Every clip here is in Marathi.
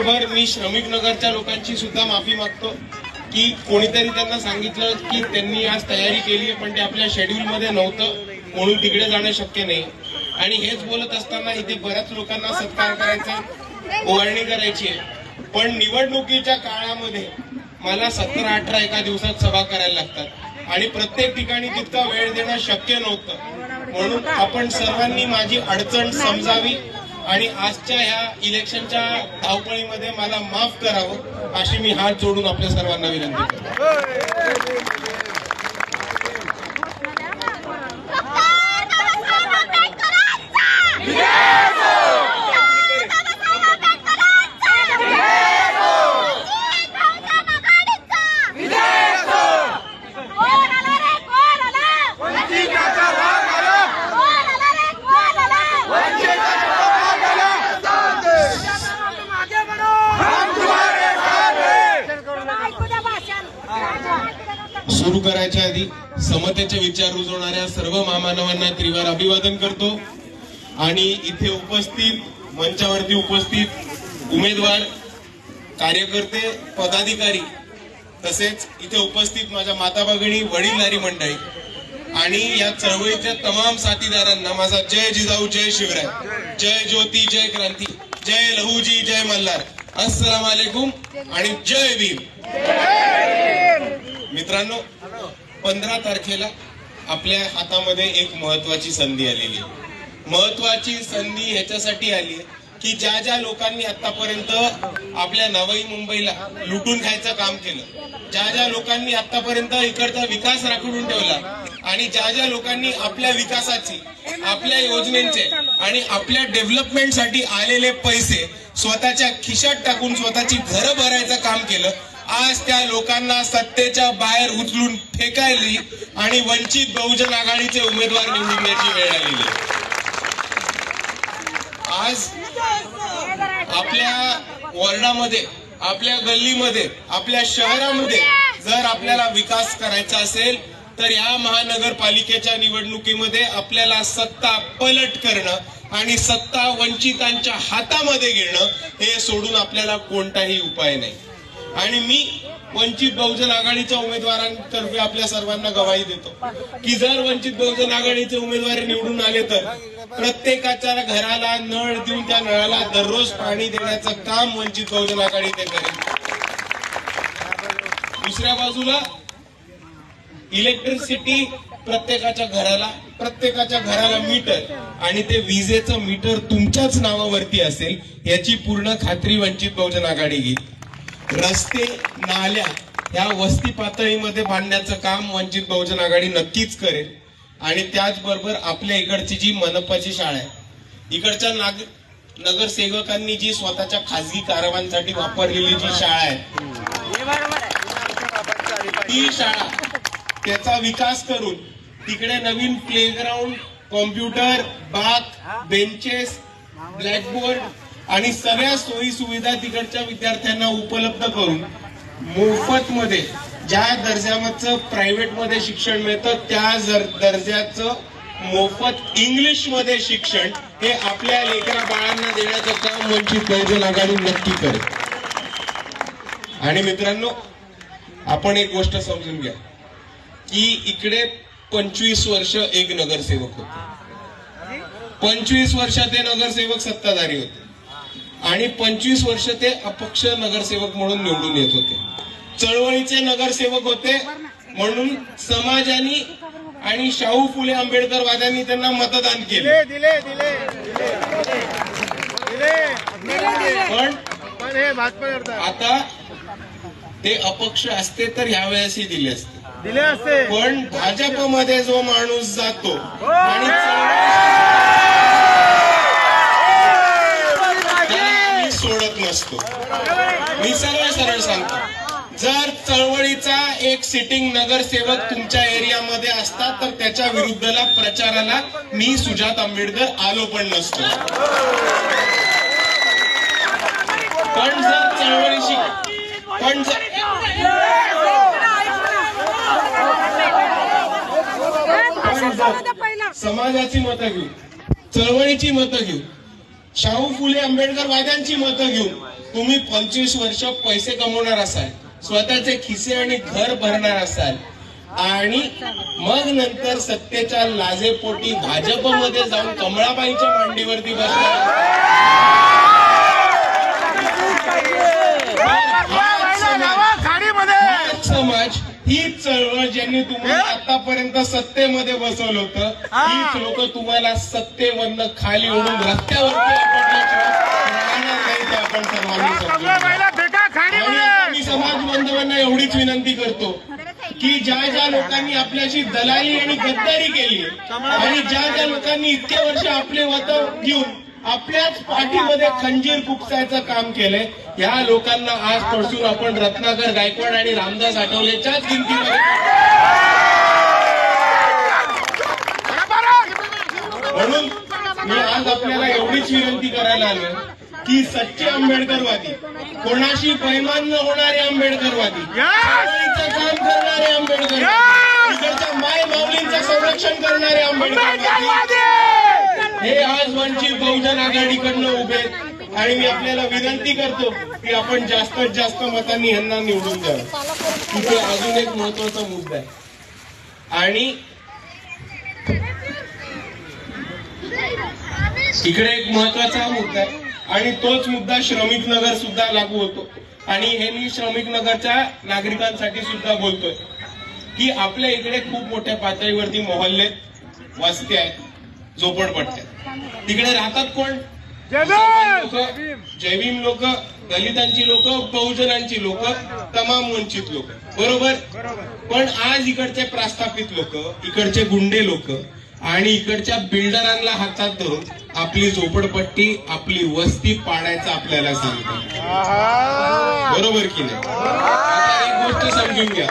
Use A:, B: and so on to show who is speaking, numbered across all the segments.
A: बरोबर मी श्रमिक नगरच्या लोकांची सुद्धा माफी मागतो की कोणीतरी त्यांना सांगितलं की त्यांनी आज तयारी केली आहे पण ते आपल्या शेड्यूलमध्ये नव्हतं म्हणून तिकडे जाणं शक्य नाही. आणि हेच बोलत असताना इथे बऱ्याच लोकांना सत्कार करायचा ओवाळणी करायची आहे. पण निवडणुकीच्या काळामध्ये मला सतरा अठरा एका दिवसात सभा करायला लागतात. आणि प्रत्येक ठिकाणी तितका वेळ देणं शक्य नव्हतं. म्हणून आपण सर्वांनी माझी अडचण समजावी. आणि आजच्या ह्या इलेक्शनच्या धावपळीमध्ये मला माफ करावं अशी मी हात जोडून आपल्या सर्वांना विनंती करतो. त्रिवार अभिवादन करतो. आणि इथे उपस्थित मंचावरती उपस्थित उमेदवार कार्यकर्ते पदाधिकारी तसेच इथे उपस्थित माझ्या माता भगिनी वडीलधारी मंडळी आणि या चळवळीच्या तमाम साथीदारांना माझा जय जिजाऊ जय शिवराय. जय ज्योती जय क्रांती. जय लहूजी जय मल्हार. अस्सलाम वालेकुम आणि जय भीम. मित्रांनो पंधरा तारखेला आपल्या हातामध्ये एक महत्वाची संधी आलेली आहे. महत्वाची संधी ह्याच्यासाठी आली की ज्या ज्या लोकांनी आतापर्यंत आपल्या नवई मुंबईला लुटून खायचं काम केलं ज्या ज्या लोकांनी आतापर्यंत इकडचा विकास राखून ठेवला आणि ज्या ज्या लोकांनी आपल्या विकासाची आपल्या योजनेचे आणि आपल्या डेव्हलपमेंटसाठी आलेले पैसे स्वतःच्या खिशात टाकून स्वतःची घरं भरायचं काम केलं आज त्या लोकांना सत्तेच्या बाहेर उचलून फेकायली आणि वंचित बहुजन आघाडीचे उमेदवार निवडून वेळ आलेली आज आपल्या वॉर्डामध्ये आपल्या गल्लीमध्ये आपल्या शहरामध्ये जर आपल्याला विकास करायचा असेल तर या महानगरपालिकेच्या निवडणुकीमध्ये आपल्याला सत्ता पलट करणं आणि सत्ता वंचितांच्या हातामध्ये घेणं हे सोडून आपल्याला कोणताही उपाय नाही. आणि मी वंचित बहुजन आघाडीच्या उमेदवारांतर्फे आपल्या सर्वांना गवाही देतो. की जर वंचित बहुजन आघाडीचे उमेदवार निवडून आले तर प्रत्येकाच्या घराला नळ देऊन त्या नळाला दररोज पाणी देण्याचं काम वंचित बहुजन आघाडी ते करेल. दुसऱ्या बाजूला इलेक्ट्रिसिटी प्रत्येकाच्या घराला प्रत्येकाच्या घराला मीटर आणि ते विजेचं मीटर तुमच्याच नावावरती असेल याची पूर्ण खात्री वंचित बहुजन आघाडी घेईल. रस्ते नाल्या या वस्ती पातळीमध्ये बांधण्याचं काम वंचित बहुजन आघाडी नक्कीच करेल. आणि त्याचबरोबर आपल्या इकडची जी मनपाची शाळा आहे इकडच्या नाग नगरसेवकांनी जी स्वतःच्या खासगी कारवांसाठी वापरलेली जी शाळा आहे ती शाळा त्याचा विकास करून तिकडे नवीन प्लेग्राऊंड कॉम्प्युटर बाक बेंचेस ब्लॅकबोर्ड आणि सगळ्या सोयी सुविधा तिकडच्या विद्यार्थ्यांना उपलब्ध करून मोफत मध्ये ज्या दर्जाचं प्रायव्हेटमध्ये शिक्षण मिळतं त्या दर्जाचं मोफत इंग्लिशमध्ये शिक्षण हे आपल्या लेकरा बाळांना देण्याचं काम वंचित बहुजन आघाडी नक्की करेल. आणि मित्रांनो आपण एक गोष्ट समजून घ्या की इकडे पंचवीस वर्ष एक नगरसेवक होते. पंचवीस वर्ष ते नगरसेवक सत्ताधारी होते. आणि पंचवीस वर्ष ते अपक्ष नगरसेवक म्हणून निवडून येत होते. चळवळीचे नगरसेवक होते म्हणून समाजाने आणि शाहू फुले आंबेडकर वाद्यांनी त्यांना मतदान केले.
B: दिले दिले दिले. दिले.
A: पण
B: हे
A: आता ते अपक्ष असते तर ह्यावेळेसही दिले असते.
B: दिले असते.
A: पण भाजपमध्ये जो माणूस जातो आणि मी मी सरळ सरळ सांगतो. जर चळवळीचा एक सिटिंग नगरसेवक तुमच्या एरियामध्ये असता तर त्याच्या विरुद्धला प्रचाराला मी सुजात आंबेडकर आलो पण नसतो. पण जर चळवळीशी पण जर समाजाची मतं घेऊ. चळवळीची मतं घेऊ. शाहू फुले आंबेडकर वाद्यांची मतं घेऊ तुम्ही पंचवीस वर्ष पैसे कमवणार असाल स्वतःचे खिसे आणि घर भरणार असाल. आणि मग नंतर सत्तेच्या लाजेपोटी भाजपमध्ये जाऊन कमळाबाईच्या मांडीवरती बसणार समाज हीच चळवळ ज्यांनी तुम्हाला आतापर्यंत सत्तेमध्ये बसवलं होतं. हीच लोक तुम्हाला सत्तेवरनं खाली ओढून रस्त्यावरती आपण सर्वांनी मी समाज बांधवांना एवढीच विनंती करतो की ज्या ज्या लोकांनी आपल्याशी दलाली आणि गद्दारी केली आणि ज्या ज्या लोकांनी इतके वर्ष आपले मत घेऊन आपल्याच पाठीमध्ये खंजीर खुपसायचं काम केलंय ह्या लोकांना आजपासून आपण रत्नाकर गायकवाड आणि रामदास आठवलेच्याच गिनतीमध्ये म्हणून मी आज आपल्याला एवढीच विनंती करायला आलोय की सच्चे आंबेडकरवादी कोणाशी पैमान न होणारे आंबेडकरवादी काम करणारे इकडच्या माय माऊलींचं संरक्षण करणारे आंबेडकरवादी. हे आज वंचित बहुजन आघाडीकडनं उभे. आणि मी आपल्याला विनंती करतो की आपण जास्तीत जास्त मतांनी यांना निवडून द्यावं. तिथे अजून एक महत्त्वाचा मुद्दा आहे. आणि इकडे एक महत्त्वाचा मुद्दा आहे. आणि तोच मुद्दा श्रमिक नगर सुद्धा लागू होतो. आणि हे मी श्रमिक नगरच्या नागरिकांसाठी सुद्धा बोलतोय. की आपल्या इकडे खूप मोठ्या पातळीवरती मोहल्ले वस्त्या आहेत. झोपडपट्ट्या तिकडे राहतात कोण? जैविम लोक दलितांची लोक बहुजनांची लोक तमाम वंचित लोक. बरोबर. पण आज इकडचे प्रस्थापित लोक इकडचे गुंडे लोक आणि इकडच्या बिल्डरांना हातात धरून आपली झोपडपट्टी आपली वस्ती पाडायचं आपल्याला सांगतात.
B: आहा.
A: बरोबर की नाही? आता एक गोष्ट समजून घ्या.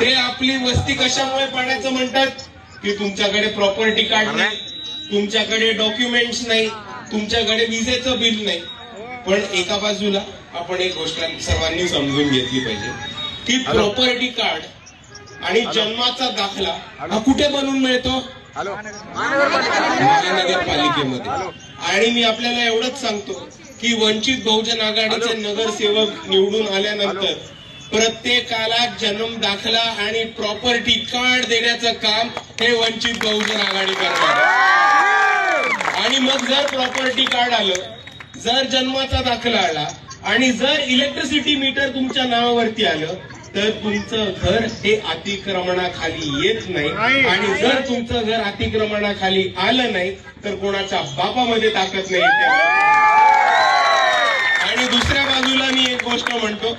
A: ते आपली वस्ती कशामुळे पाडायचं म्हणतात? की तुमच्याकडे प्रॉपर्टी कार्ड नाही तुमच्याकडे डॉक्युमेंट्स नाही तुमच्याकडे विजेचं बिल नाही. पण एका बाजूला आपण एक गोष्ट सर्वांनी समजून घेतली पाहिजे की प्रॉपर्टी कार्ड आणि जन्माचा दाखला हा कुठे बनवून मिळतो? महानगरपालिकेमध्ये. आणि मी आपल्याला एवढंच सांगतो की वंचित बहुजन आघाडीचे नगरसेवक निवडून आल्यानंतर प्रत्येकाला जन्म दाखला आणि प्रॉपर्टी कार्ड देण्याचं काम हे वंचित बहुजन आघाडी करणार. आणि मग जर प्रॉपर्टी कार्ड आलं जर जन्माचा दाखला आला आणि जर इलेक्ट्रिसिटी मीटर तुमच्या नावावरती आलं तर तुमचं घर हे अतिक्रमणाखाली येत नाही. आणि जर तुमचं घर अतिक्रमणाखाली आलं नाही तर कोणाच्या बापामध्ये ताकद नाही आणि दुसऱ्या बाजूला मी एक गोष्ट म्हणतो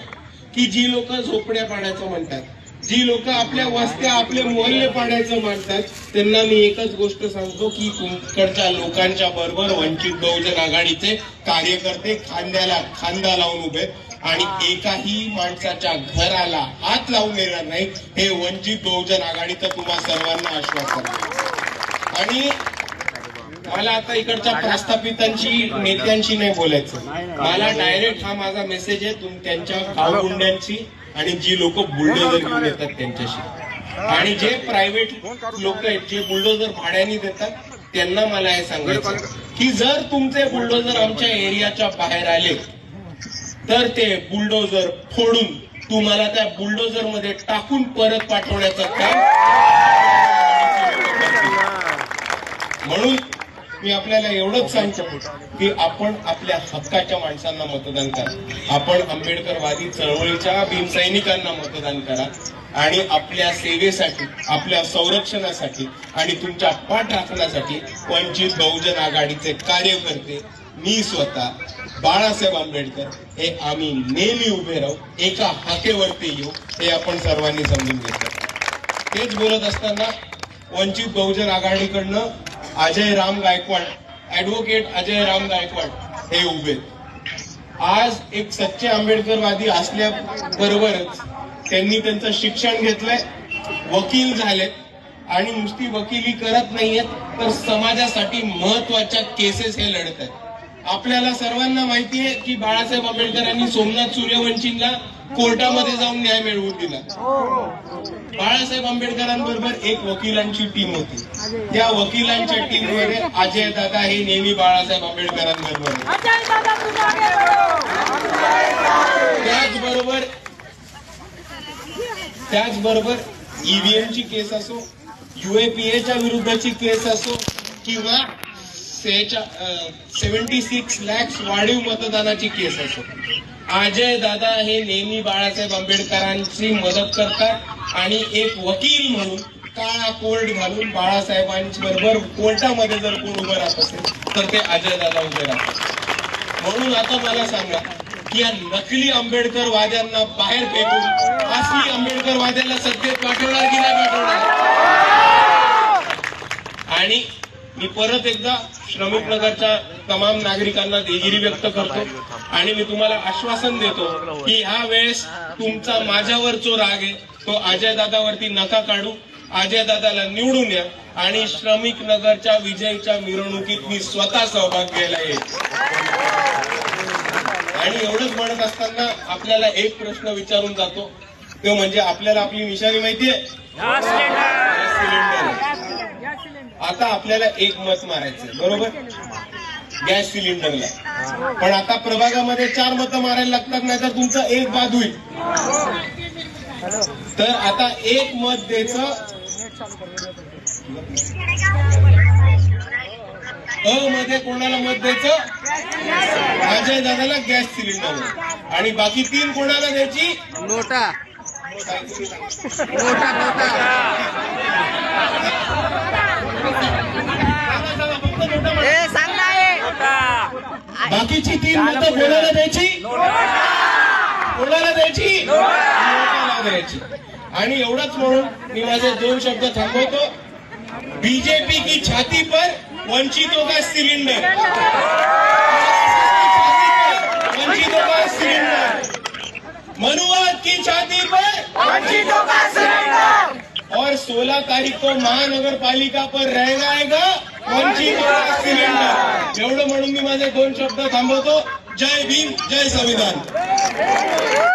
A: की जी लोक झोपड्या पाडायचं म्हणतात जी लोक आपल्या वस्त्या आपले मोहल्ले पाडायचं म्हणतात त्यांना मी एकच गोष्ट सांगतो की तुमकडच्या लोकांच्या बरोबर वंचित बहुजन आघाडीचे कार्यकर्ते खांद्याला खांदा लावून उभे. आणि एकाही माणसाच्या घराला हात लावून येणार नाही हे वंचित बहुजन आघाडीचं तुम्हा सर्वांना आश्वासन. आणि मला आता इकडच्या प्रस्थापितांशी नेत्यांशी नाही बोलायचं. मला डायरेक्ट हा माझा मेसेज आहे तुम त्यांच्या गावगुंड्यांची आणि जी लोक बुलडोजर घेऊन येतात त्यांच्याशी. आणि जे प्रायव्हेट लोक आहेत जे बुलडोजर भाड्याने देतात त्यांना मला हे सांगायचं की जर तुमचे बुलडोजर आमच्या एरियाच्या बाहेर आले तर ते बुलडोजर फोडून तुम्हाला त्या बुलडोजरमध्ये टाकून परत पाठवण्याचं काम म्हणून मी आपल्याला एवढंच सांगतो की आपण आपल्या हक्काच्या माणसांना मतदान करा. आपण आंबेडकरवादी चळवळीच्या भीमसैनिकांना मतदान करा आणि आपल्या सेवेसाठी आपल्या संरक्षणासाठी आणि तुमच्या पाठ राखण्यासाठी वंचित बहुजन आघाडीचे कार्यकर्ते मी स्वतः बाळासाहेब आंबेडकर हे आम्ही नेहमी उभे राहू एका हाकेवरती येऊ हे आपण सर्वांनी समजून घेतलं. तेच बोलत असताना वंचित बहुजन आघाडीकडनं अजय राम गायकवाड ऍडव्होकेट अजय राम गायकवाड हे उभे. आज एक सच्चे आंबेडकरवादी असल्याबरोबरच त्यांनी त्यांचं शिक्षण घेतलंय वकील झालेत आणि नुसती वकिली करत नाहीयेत तर समाजासाठी महत्त्वाच्या केसेस हे लढत आहेत आपल्याला सर्वांना माहिती आहे की बाळासाहेब आंबेडकरांनी सोमनाथ सूर्यवंशींना कोर्टामध्ये जाऊन न्याय मिळवून दिला. बाळासाहेब आंबेडकरांबरोबर एक वकिलांची टीम होती. त्या वकिलांच्या टीममध्ये अजय दादा हे नेहमी बाळासाहेब आंबेडकरांबरोबर
C: त्याचबरोबर
A: त्याचबरोबर ईव्हीएमची केस असो युएपीएच्या विरुद्धची केस असो किंवा सेव्हन्टी सिक्स लॅक्स वाढीव मतदानाची केस असो. अजय दादा हे नेहमी बाळासाहेब आंबेडकरांची मदत करतात आणि एक वकील म्हणून काळा कोर्ट घालून बाळासाहेबांच्या बरोबर कोर्टामध्ये जर कोण उभं राहत असेल तर ते अजय दादा उभे राहतात. म्हणून आता मला सांगा की या नकली आंबेडकर वाद्यांना बाहेर फेकून असली आंबेडकर वाद्याला सत्तेत पाठवणार की नाही पाठवणार? आणि मी परत एकदा श्रमिक नगरच्या तमाम नागरिकांना देगिरी व्यक्त करतो आणि मी तुम्हाला आश्वासन देतो की ह्या वेळेस तुमचा माझ्यावर जो राग आहे तो अजय दादावरती नका काढू. अजय दादाला निवडून या आणि श्रमिक नगरच्या विजयच्या मिरवणुकीत मी स्वतः सहभाग घ्यायला येईल. आणि एवढंच म्हणत असताना आपल्याला एक प्रश्न विचारून जातो. तो म्हणजे आपल्याला आपली निशाणी माहितीये गॅस सिलेंडर आता आपल्याला एक मत मारायचं बरोबर? गॅस सिलेंडरला. पण आता प्रभागामध्ये चार मतं मारायला लागतात नाही तर तुमचं एक बाद होईल. तर आता एक मत द्यायचं. अ मध्ये कोणाला मत द्यायचं? अजय दादाला गॅस सिलेंडर. आणि बाकी तीन कोणाला द्यायची?
C: नोटा. नोटा नोटा.
A: बाकीची तीन मतं कोणाला द्यायची. कोणाला द्यायची. द्यायची. आणि एवढंच म्हणून मी माझे दोन शब्द थांबवतो. बीजेपी की छाती पर वंचितों का सिलेंडर? वंचितों का सिलेंडर. मनुवाद की छाती पर और 16 तारीख को महानगर पालिका पर रहेगा वंचित का सिलेंडर एवढं म्हणून मी माझे दोन शब्द थांबवतो. जय भीम जय संविधान.